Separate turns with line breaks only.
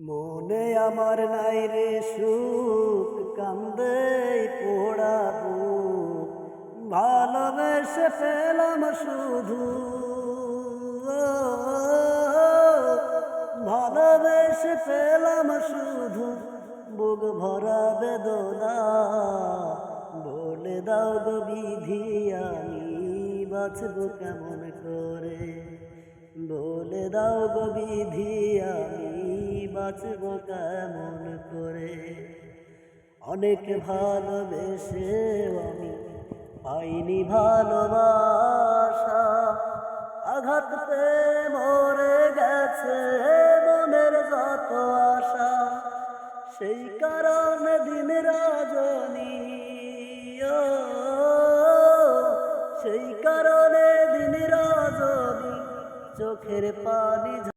মনে আমার নাই রে সুখ, কান্দে পোড়া বুক। ভালোবেসে পেলাম শুধু। ভালোবেসে পেলাম শুধু। বুক ভরা বেদনা, বলে দাও গো বিধি, আমি বাঁচব কেমন করে? বলে দাও গো বিধি, আমি বাঁচব কেমন করে? অনেক ভালোবেসে আমি পাইনি ভালোবাসা। আঘাত পেয়ে মরে গেছে মনের যত আশা। সেই কারণে দিন রজনী সেই কারণে দিন রজনী, চোখের পানি